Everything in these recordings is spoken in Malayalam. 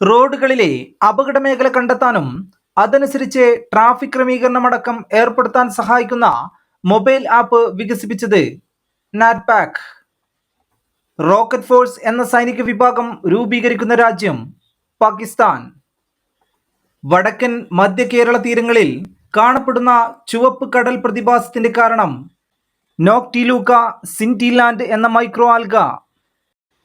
റോഡുകളിലെ അപകട മേഖല കണ്ടെത്താനും അതനുസരിച്ച് ട്രാഫിക് ക്രമീകരണം അടക്കം ഏർപ്പെടുത്താൻ സഹായിക്കുന്ന മൊബൈൽ ആപ്പ് വികസിപ്പിച്ചത് നാറ്റ്പാക്ക് റോക്കറ്റ് ഫോഴ്സ് എന്ന സൈനിക വിഭാഗം രൂപീകരിക്കുന്ന രാജ്യം പാകിസ്ഥാൻ. വടക്കൻ മധ്യ കേരള തീരങ്ങളിൽ കാണപ്പെടുന്ന ചുവപ്പ് കടൽ പ്രതിഭാസത്തിന്റെ കാരണം നോക്ടിലൂക്ക സിന്റിലാൻഡ് എന്ന മൈക്രോ ആൽഗ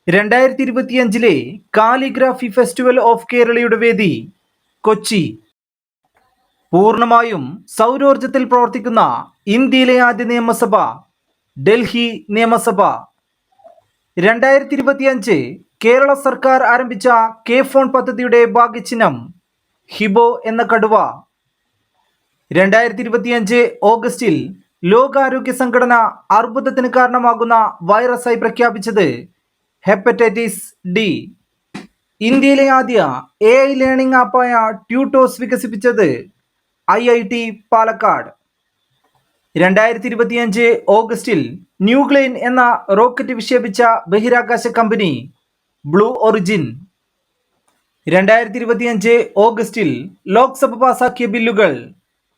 രണ്ടായിരത്തി ഇരുപത്തിയഞ്ചിലെ കാലിഗ്രാഫി ഫെസ്റ്റിവൽ ഓഫ് കേരളയുടെ വേദി കൊച്ചി. പൂർണമായും സൗരോർജത്തിൽ പ്രവർത്തിക്കുന്ന ഇന്ത്യയിലെ ആദ്യ നിയമസഭ ഡൽഹി നിയമസഭ. രണ്ടായിരത്തി ഇരുപത്തിയഞ്ച് കേരള സർക്കാർ ആരംഭിച്ച കെ ഫോൺ പദ്ധതിയുടെ ഭാഗ്യചിഹ്നം ഹിബോ എന്ന കടുവ. രണ്ടായിരത്തി ഇരുപത്തിയഞ്ച് ഓഗസ്റ്റിൽ ലോകാരോഗ്യ സംഘടന അർബുദത്തിന് കാരണമാകുന്ന വൈറസായി പ്രഖ്യാപിച്ചത് ഹെപ്പറ്റൈറ്റിസ് ഡി ഇന്ത്യയിലെ ആദ്യ എ ഐ ലേണിംഗ് ആപ്പായ ട്യൂട്ടോസ് വികസിപ്പിച്ചത് ഐ ഐ ടി പാലക്കാട്. രണ്ടായിരത്തി ഇരുപത്തിയഞ്ച് ഓഗസ്റ്റിൽ ന്യൂഗ്ലെയിൻ എന്ന റോക്കറ്റ് വിക്ഷേപിച്ച ബഹിരാകാശ കമ്പനി ബ്ലൂ ഒറിജിൻ രണ്ടായിരത്തി ഇരുപത്തിയഞ്ച് ഓഗസ്റ്റിൽ ലോക്സഭ പാസാക്കിയ ബില്ലുകൾ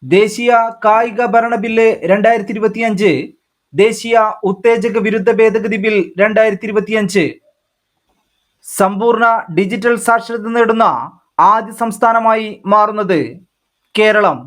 ദേശീയ കായിക ഭരണ ബില്ല് രണ്ടായിരത്തി ഇരുപത്തിയഞ്ച് ദേശീയ ഉത്തേജക വിരുദ്ധ ഭേദഗതി ബിൽ രണ്ടായിരത്തി ഇരുപത്തിയഞ്ച് സമ്പൂർണ ഡിജിറ്റൽ സാക്ഷരത നേടുന്ന ആദ്യ സംസ്ഥാനമായി മാറുന്നത് കേരളം.